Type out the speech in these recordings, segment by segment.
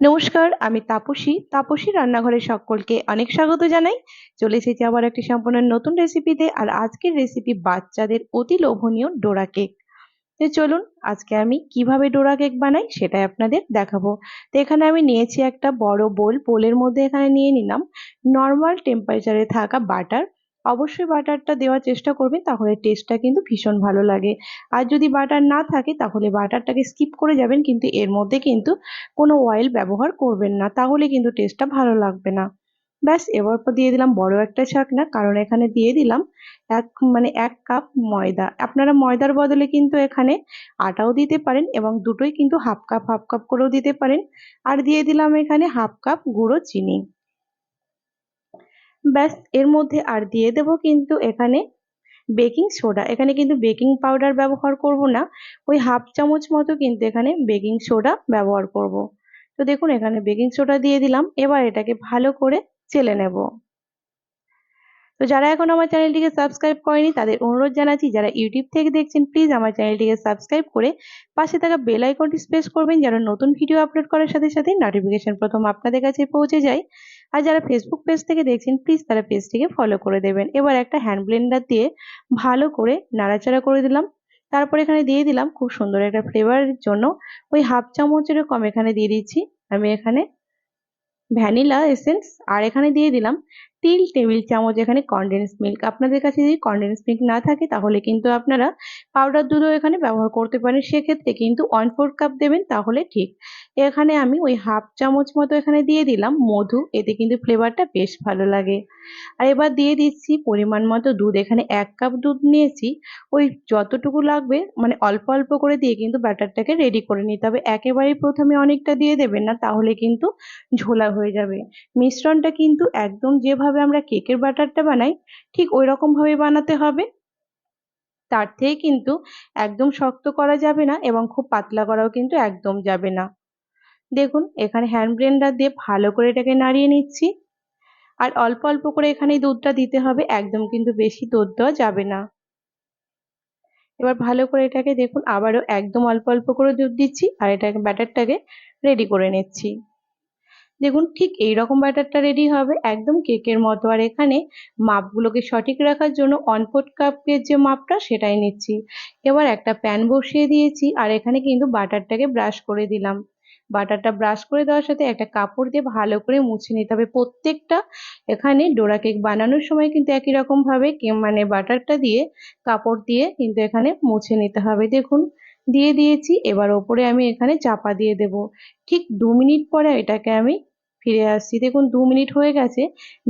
নমস্কার, আমি তাপসী। তাপসী রান্নাঘরে সকলকে অনেক স্বাগত জানাই। চলে এসেছি আবার একটি সম্পূর্ণ নতুন রেসিপিতে আর আজকের রেসিপি বাচ্চাদের অতি লোভনীয় ডোরা কেক। তো চলুন, আজকে আমি কীভাবে ডোরা কেক বানাই সেটাই আপনাদের দেখাবো। তো এখানে আমি নিয়েছি একটা বড় বোল। বোলের মধ্যে এখানে নিয়ে নিলাম নর্মাল টেম্পারেচারে থাকা বাটার অবশ্যই বাটারটা দেওয়ার চেষ্টা করবেন তাহলে টেস্টটা কিন্তু ভীষণ ভালো লাগে। আর যদি বাটার না থাকে, তাহলে বাটারটাকে স্কিপ করে যাবেন, কিন্তু এর মধ্যে কিন্তু কোনো অয়েল ব্যবহার করবেন না, তাহলে কিন্তু টেস্টটা ভালো লাগবে না। ব্যাস, এবার পর দিয়ে দিলাম বড় একটা ছাকনা, কারণ এখানে দিয়ে দিলাম এক মানে এক কাপ ময়দা। আপনারা ময়দার বদলে কিন্তু এখানে আটাও দিতে পারেন এবং দুটোই কিন্তু হাফ কাপ হাফ কাপ করেও দিতে পারেন। আর দিয়ে দিলাম এখানে হাফ কাপ গুঁড়ো চিনি। ব্যাস, এর মধ্যে আর দিয়ে দেব কিন্তু এখানে বেকিং সোডা। এখানে কিন্তু বেকিং পাউডার ব্যবহার করব না, ওই হাফ চামচ মতো কিন্তু এখানে বেকিং সোডা ব্যবহার করব। তো দেখুন, এখানে বেকিং সোডা দিয়ে দিলাম, এবার এটাকে ভালো করে চেলে নেব। তো যারা এখন আমার চ্যানেলটিকে সাবস্ক্রাইব করেনি, তাদের অনুরোধ জানাচ্ছি, যারা ইউটিউব থেকে দেখছেন, প্লিজ আমার চ্যানেলটিকে সাবস্ক্রাইব করে পাশে থাকা বেল আইকনটি প্রেস করবেন, যেন নতুন ভিডিও আপলোড করার সাথে সাথে নোটিফিকেশন প্রথম আপনাদের কাছে পৌঁছে যায়। আর যারা ফেসবুক পেজ থেকে দেখছেন প্লিজ তারা পেজটিকে ফলো করে দেবেন। এবার একটা হ্যান্ড ব্লেন্ডার দিয়ে ভালো করে নাড়াচাড়া করে দিলাম। তারপর এখানে দিয়ে দিলাম খুব সুন্দর একটা ফ্লেভারের জন্য ওই হাফ চামচের কম এখানে দিয়ে দিচ্ছি। আমি এখানে ভ্যানিলা এসেন্স আর এখানে দিয়ে দিলাম তিল টেবিল চামচ এখানে কনডেন্স মিল্ক আপনাদের কাছে যদি কনডেন্স মিল্ক না থাকে, তাহলে কিন্তু আপনারা পাউডার দুধও এখানে ব্যবহার করতে পারেন। সেক্ষেত্রে কিন্তু ওয়ান ফোর কাপ দেবেন, তাহলে ঠিক। এখানে আমি ওই হাফ চামচ মতো এখানে দিয়ে দিলাম মধু, এতে কিন্তু ফ্লেভারটা বেশ ভালো লাগে। আর এবার দিয়ে দিচ্ছি পরিমাণ মতো দুধ। এখানে এক কাপ দুধ নিয়েছি। ওই যতটুকু লাগবে মানে অল্প অল্প করে দিয়ে কিন্তু ব্যাটারটাকে রেডি করে নিতে হবে। একেবারেই প্রথমে অনেকটা দিয়ে দেবেন না, তাহলে কিন্তু ঝোলা হয়ে যাবে। মিশ্রণটা কিন্তু একদম যেভাবে আমরা কেকের ব্যাটারটা বানাই, ঠিক ওই রকমভাবে বানাতে হবে। তার থেকে কিন্তু একদম শক্ত করা যাবে না এবং খুব পাতলা করাও কিন্তু একদম যাবে না। দেখুন, এখানে হ্যান্ড ব্লেন্ডার দিয়ে ভালো করে এটাকে নাড়িয়ে নিচ্ছি। আর অল্প অল্প করে এখানে দুধটা দিতে হবে, একদম কিন্তু বেশি দুধ দেওয়া যাবে না। এবার ভালো করে এটাকে দেখুন, আবারও একদম অল্প অল্প করে দুধ দিচ্ছি আর এটাকে ব্যাটারটাকে রেডি করে নিচ্ছি। দেখুন, ঠিক এই রকম ব্যাটারটা রেডি হবে। একদম কেকের মতো। আর এখানে মাপগুলোকে সঠিক রাখার জন্য ওয়ান কাপের যে মাপটা, সেটাই নিচ্ছি। এবার একটা প্যান বসিয়ে দিয়েছি। আর এখানে কিন্তু বাটারটাকে ব্রাশ করে দিলাম। বাটারটা ব্রাশ করে দেওয়ার সাথে একটা কাপড় দিয়ে ভালো করে মুছে নিতে হবে। প্রত্যেকটা এখানে ডোরা কেক বানানোর সময় কিন্তু একই রকমভাবে মানে বাটারটা দিয়ে কাপড় দিয়ে কিন্তু এখানে মুছে নিতে হবে। দেখুন, দিয়ে দিয়েছি। এবার ওপরে আমি এখানে চাপা দিয়ে দেব। ঠিক দু মিনিট পরে এটাকে আমি ফিরে আসছি। দেখুন, দু মিনিট হয়ে গেছে,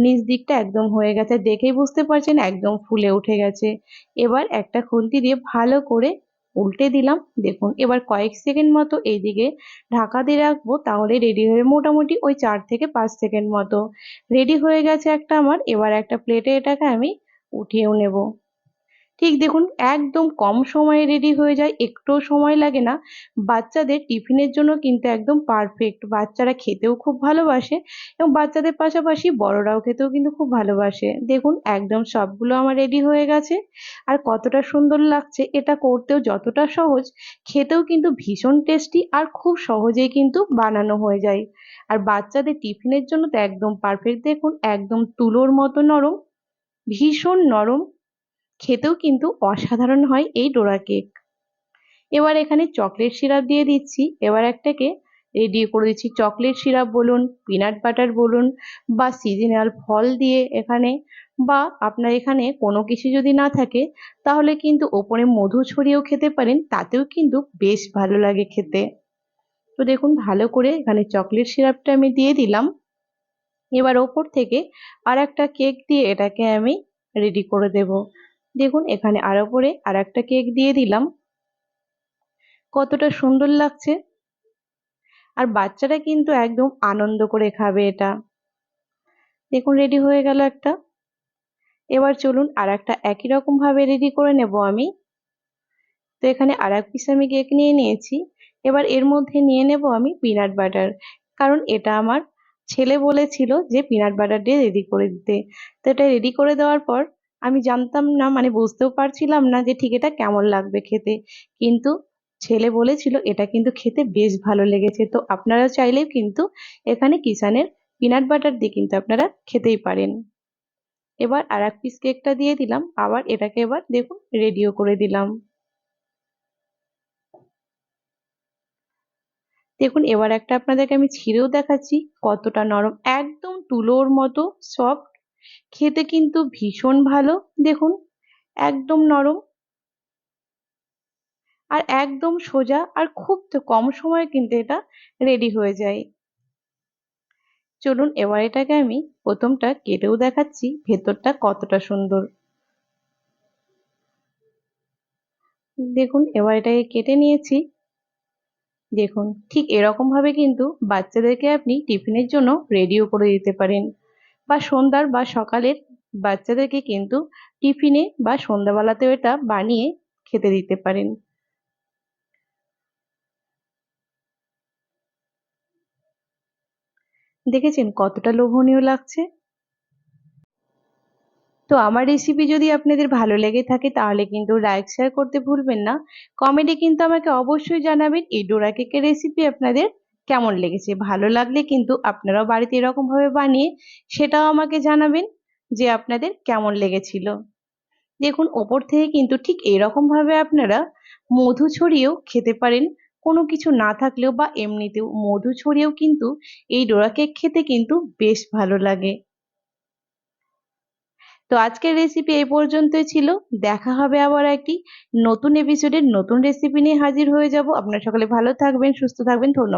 নিচ দিকটা একদম হয়ে গেছে, দেখেই বুঝতে পারছেন একদম ফুলে উঠে গেছে। এবার একটা খুন্তি দিয়ে ভালো করে উল্টে দিলাম, দেখুন, এবার কয়েক সেকেন্ড মতো এইদিকে ঢাকা দিয়ে রাখব, তাহলে রেডি হয়ে মোটামুটি ওই চার থেকে পাঁচ সেকেন্ড মতো। রেডি হয়ে গেছে একটা আমার, এবার একটা প্লেটে এটাকে আমি উঠিয়েও নেব। ঠিক দেখুন, একদম কম সময়ে রেডি হয়ে যায়, একটুও সময় লাগে না। বাচ্চাদের টিফিনের জন্য কিন্তু একদম পারফেক্ট বাচ্চারা খেতেও খুব ভালোবাসে এবং বাচ্চাদের পাশাপাশি বড়রাও খেতেও কিন্তু খুব ভালোবাসে। দেখুন, একদম সবগুলো আমার রেডি হয়ে গেছে। আর কতটা সুন্দর লাগছে, এটা করতেও যতটা সহজ, খেতেও কিন্তু ভীষণ টেস্টি আর খুব সহজেই কিন্তু বানানো হয়ে যায়। আর বাচ্চাদের টিফিনের জন্য তো একদম পারফেক্ট দেখুন, একদম তুলোর মতো নরম, ভীষণ নরম খেতেও কিন্তু অসাধারণ হয় এই ডোরা কেক। এবার এখানে চকলেট সিরাপ দিয়ে দিচ্ছি। এবার একটাকে রেডি করে দিচ্ছি। চকলেট সিরাপ বলুন পিনাট বাটার বলুন বা সিজনাল ফল দিয়ে এখানে বা আপনার এখানে কোনো কিছু যদি না থাকে, তাহলে কিন্তু ওপরে মধু ছড়িয়েও খেতে পারেন। তাতেও কিন্তু বেশ ভালো লাগে খেতে। তো দেখুন, ভালো করে এখানে চকলেট সিরাপটা আমি দিয়ে দিলাম। এবার ওপর থেকে আর একটা কেক দিয়ে এটাকে আমি রেডি করে দেব। দেখুন, এখানে আর ওপরে আর একটা কেক দিয়ে দিলাম। কতটা সুন্দর লাগছে। আর বাচ্চারা কিন্তু একদম আনন্দ করে খাবে এটা। দেখুন রেডি হয়ে গেল একটা। এবার চলুন আর একটা একই রকমভাবে রেডি করে নেব আমি। তো এখানে আর এক পিস আমি কেক নিয়ে নিয়েছি। এবার এর মধ্যে নিয়ে নেব আমি পিনাট বাটার কারণ এটা আমার ছেলে বলেছিল যে পিনাট বাটার দিয়ে রেডি করে দিতে। তো এটা রেডি করে দেওয়ার পর আমি জানতাম না মানে বুঝতেও পারছিলাম না যে ঠিক এটা কেমন লাগবে খেতে। কিন্তু ছেলে বলেছিল, এটা কিন্তু খেতে বেশ ভালো লেগেছে। তো আপনারা চাইলেও কিন্তু এখানে কিষানের পিনাট বাটার দিয়ে কিন্তু আপনারা খেতেই পারেন। এবার আর এক পিস কেকটা দিয়ে দিলাম। আবার এটাকে এবার দেখুন রেডিও করে দিলাম। দেখুন, এবার একটা আপনাদেরকে আমি ছিঁড়েও দেখাচ্ছি। কতটা নরম, একদম তুলোর মতো সফট খেতে কিন্তু ভীষণ ভালো, দেখুন, একদম নরম। আর একদম সোজা আর খুব কম সময়ে কিন্তু এটা রেডি হয়ে যায়। চলুন এবার এটাকে আমি প্রথমটা কেটেও দেখাচ্ছি, ভেতরটা কতটা সুন্দর। দেখুন, এবার এটাকে কেটে নিয়েছি। দেখুন, ঠিক এরকম ভাবে কিন্তু বাচ্চাদেরকে আপনি টিফিনের জন্য রেডিও করে দিতে পারেন। বা সন্ধ্যার বা সকালের বাচ্চাদেরকে কিন্তু টিফিনে বা সন্ধ্যাবেলাতেও এটা বানিয়ে খেতে দিতে পারেন। দেখেছেন কতটা লোভনীয় লাগছে? তো আমার রেসিপি যদি আপনাদের ভালো লেগে থাকে তাহলে কিন্তু লাইক শেয়ার করতে ভুলবেন না। কমেন্টে কিন্তু আমাকে অবশ্যই জানাবেন এই ডোরা কেকের রেসিপি আপনাদের কেমন লেগেছে? ভালো লাগলে কিন্তু আপনারাও বাড়িতে এরকমভাবে বানিয়ে সেটাও আমাকে জানাবেন যে আপনাদের কেমন লেগেছিল। দেখুন, ওপর থেকে কিন্তু ঠিক এরকমভাবে আপনারা মধু ছড়িয়েও খেতে পারেন। কোনো কিছু না থাকলেও বা এমনিতেও মধু ছড়িয়েও কিন্তু এই ডোরা কেক খেতে কিন্তু বেশ ভালো লাগে। তো আজকের রেসিপি এই পর্যন্তই ছিল। দেখা হবে আবার একটি নতুন এপিসোডের নতুন রেসিপি নিয়ে হাজির হয়ে যাব। আপনারা সকলে ভালো থাকবেন, সুস্থ থাকবেন। ধন্যবাদ।